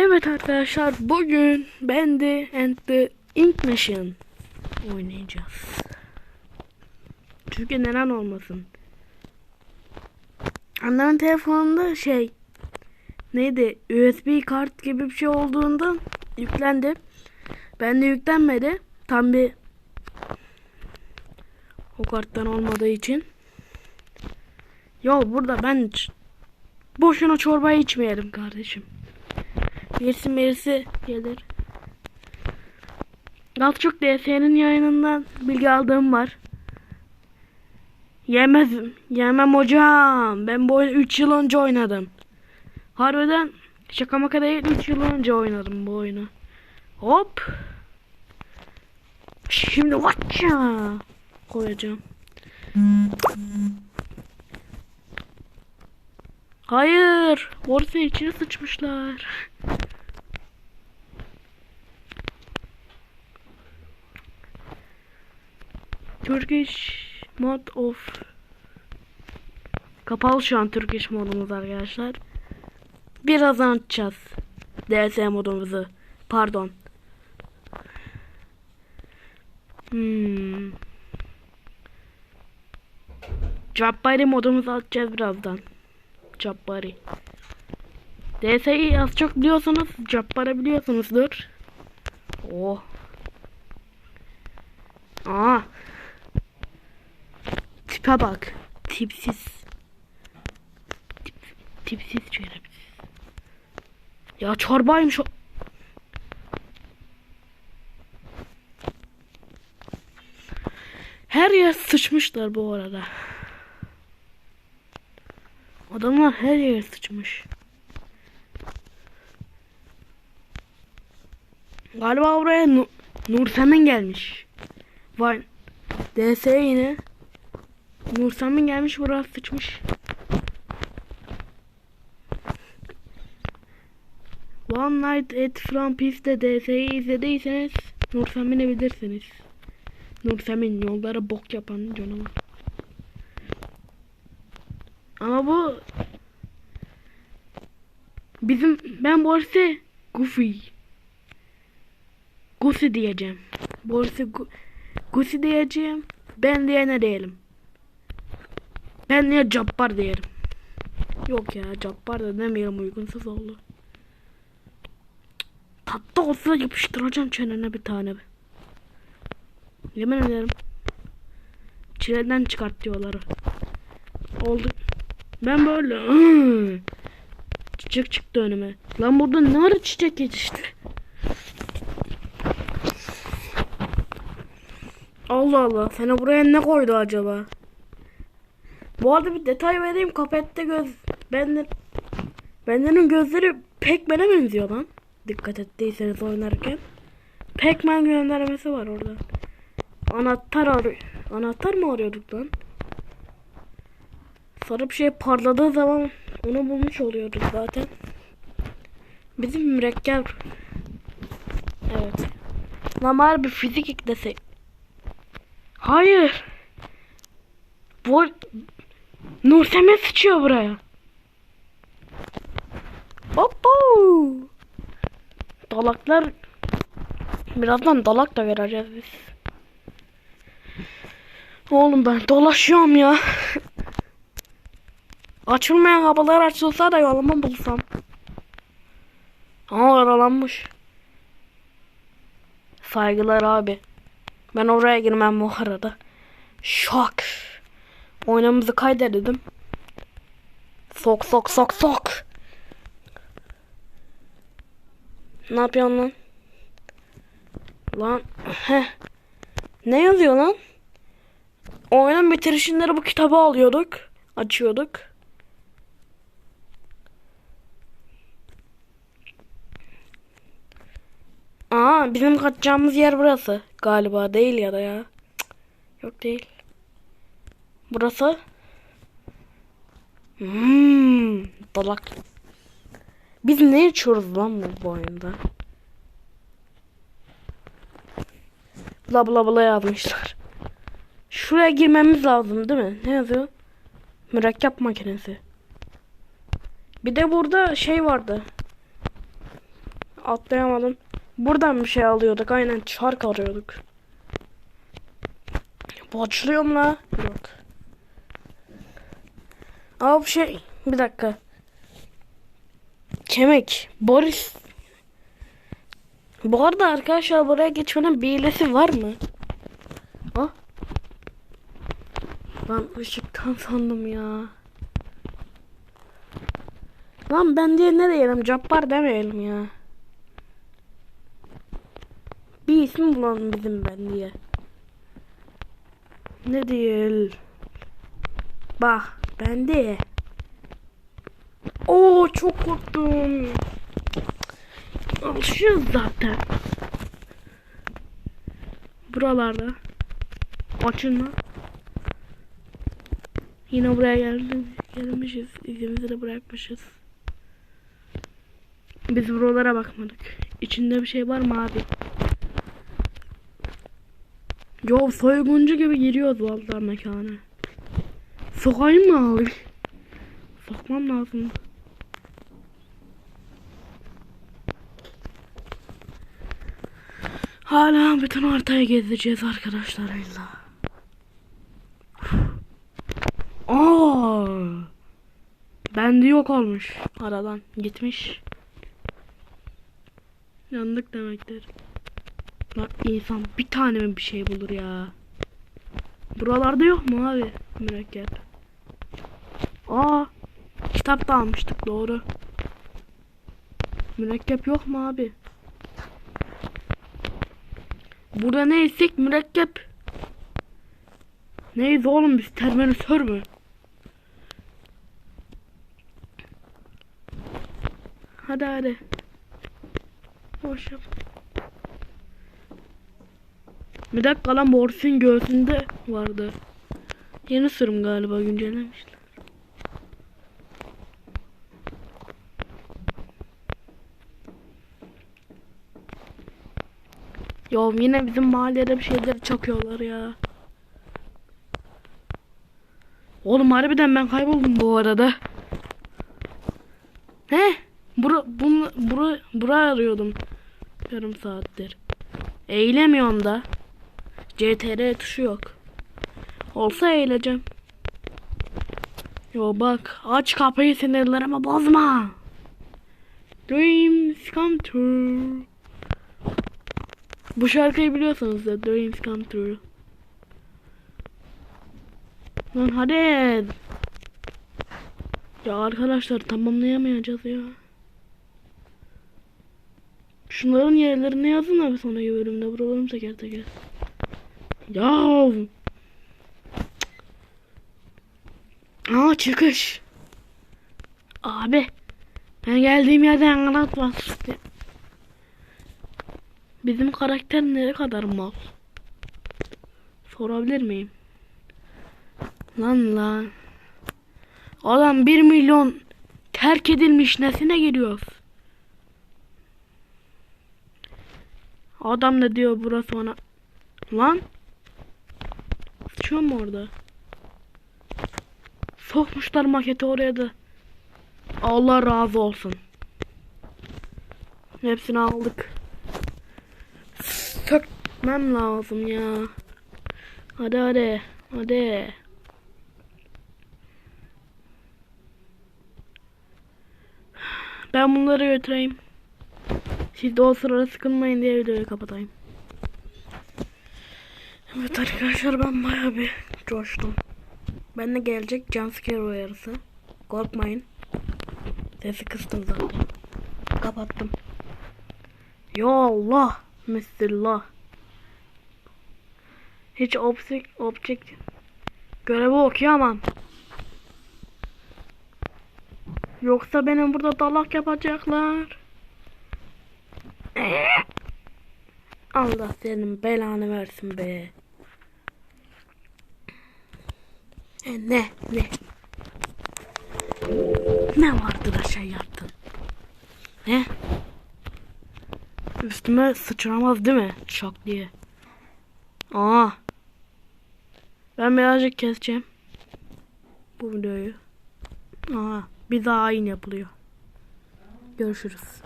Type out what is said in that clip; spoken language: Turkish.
Evet arkadaşlar bugün Bendy and the Ink Machine oynayacağız. Çünkü neden olmasın. Annemin telefonunda şey neydi USB kart gibi bir şey olduğunda yüklendi. Ben de yüklenmedi. Tam bir o karttan olmadığı için. Yo burada ben boşuna çorbayı içmeyelim kardeşim. Birisi birisi gelir. Galçuk DS'nin yayınından bilgi aldığım var. Yemez, yemem hocam. Ben bu oyunu 3 yıl önce oynadım. Harbiden şaka maka değil 3 yıl önce oynadım bu oyunu. Hop. Şimdi vatça koyacağım. Hayır. Borsa içine sıçmışlar. Turkish mod of Kapalı şu an Turkish modumuz arkadaşlar. Birazdan açacağız. DS modumuzu. Pardon. Hmm. Cappari modumuzu açacağız birazdan. Cappari. DS'yi az çok biliyorsanız Cappari biliyorsunuzdur. Oh. Aa. Tipe bak. Tipsiz. Tip, tipsiz şerefsiz. Ya çorbaymış o. Her yer sıçmışlar bu arada. Adamlar her yere sıçmış. Galiba buraya Nu Nursemin gelmiş. Vay. DS yine. Nursemin gelmiş buraya sıçmış. One Night at Peace'de DS'yi izlediyseniz Nursemin'i bilirsiniz. Nursemin yollara bok yapan canavar. Ama bu bizim ben Borse Goofy Goofy diyeceğim. Borse Goofy diyeceğim. Ben diye ne diyelim? Ben niye Cabbar diyelim? Yok ya Cabbar da demeyelim uygunsuz oldu. Tatlı olsa yapıştıracağım çenene bir tane be. Yemin ederim. Çileden çıkart diyorlar. Oldu. Ben böyle "Iı." çiçek çıktı önüme. Lan burada ne ara çiçek yetişti? Allah Allah. Sana buraya ne koydu acaba? Bu arada bir detay vereyim. Kapette göz. Benden Bendenin gözleri Pac-Man'e benziyor lan. Dikkat ettiyseniz oynarken. Pac-Man göndermesi var orada. Anahtar arıyor. Anahtar mı arıyorduk lan? Sarı bir şey parladığı zaman onu bulmuş oluyoruz zaten. Bizim mürekkep. Evet. Lan bari bir fizik eklesek. Hayır. Bu Nurseme sıçıyor buraya. Hoppo. Dalaklar birazdan dalak da vereceğiz biz. Oğlum ben dolaşıyorum ya. Açılmayan kapılar açılsa da yolumu bulsam. Aa aralanmış. Saygılar abi. Ben oraya girmem bu arada. Şok. Oynamızı kaydedelim. Sok sok sok sok. Ne yapıyorsun lan? Lan heh. Ne yazıyor lan? Oyunun bitirişinleri bu kitabı alıyorduk. Açıyorduk. Aa bizim kaçacağımız yer burası. Galiba değil ya da ya. Cık, Yok değil. Burası. Hmm, dalak. Biz ne içiyoruz lan bu, oyunda? Bla bla bla yazmışlar. Şuraya girmemiz lazım değil mi? Ne yazıyor? Mürekkep makinesi. Bir de burada şey vardı. atlayamadım. Buradan bir şey alıyorduk. Aynen çark arıyorduk. Mu la? Yok. Aa bu şey. Bir dakika. Kemik. Boris. Bu arada arkadaşlar buraya geçmenin bir hilesi var mı? Ha? Ben ışıktan sandım ya. Lan ben diye ne diyelim? Cabbar demeyelim ya. Bir isim bulalım bizim ben diye. Ne değil? Bak ben de. Oo çok korktum. Alışıyoruz zaten. Buralarda. Açın lan. Yine buraya geldim. Gelmişiz. İzimizi de bırakmışız. Biz buralara bakmadık. İçinde bir şey var mı abi? Yo soyguncu gibi giriyoruz vallahi mekana. Sokayım mı abi? Sokmam lazım. Hala bütün haritayı gezeceğiz arkadaşlarıyla. Aa! Bende yok olmuş. Aradan gitmiş. Yandık demektir. Lan insan bir tane mi bir şey bulur ya? Buralarda yok mu abi mürekkep? Aa, kitap da almıştık doğru. Mürekkep yok mu abi? Burada ne istek mürekkep? Neyiz oğlum biz terminatör mü? Hadi hadi. Boş yap. Bir dakika lan Morris'in göğsünde vardı. Yeni sürüm galiba güncellemişler. Yo yine bizim mahallede bir şeyleri çakıyorlar ya. Oğlum harbiden ben kayboldum bu arada. He? Bura, bunu, bura, bura arıyordum. Yarım saattir. Eğilemiyorum da. CTR tuşu yok. Olsa eğileceğim. Yo bak aç kapıyı sinirlerimi bozma. Dreams come true. Bu şarkıyı biliyorsunuz da Dreams come true. Lan hadi. Ya arkadaşlar tamamlayamayacağız ya. Şunların yerlerini yazın abi sonraki bölümde. Buralarım teker teker. Ya. Aa çıkış. Abi. Ben geldiğim yerden anlatmaz. Bizim karakter ne kadar mal? Sorabilir miyim? Lan lan. Adam 1 milyon terk edilmiş nesine giriyoruz? Adam da diyor burası ona. Lan. Sıçıyor mu orada? Sokmuşlar maketi oraya da. Allah razı olsun. Hepsini aldık. Sökmem lazım ya. Hadi hadi. Hadi. Ben bunları götüreyim. Siz de o sırada sıkılmayın diye videoyu kapatayım. Evet arkadaşlar ben baya bir coştum. Ben de gelecek jumpscare uyarısı. Korkmayın. Sesi kıstım zaten. Kapattım. Ya Allah. Bismillah. Hiç object, object görevi okuyamam. Yoksa benim burada dalak yapacaklar. Allah senin belanı versin be. E ne ne? Ne vardı da şey yaptın? Ne? Üstüme sıçramaz değil mi? Şok diye. Aa. Ben birazcık keseceğim. Bu videoyu. Aa. Bir daha aynı yapılıyor. Görüşürüz.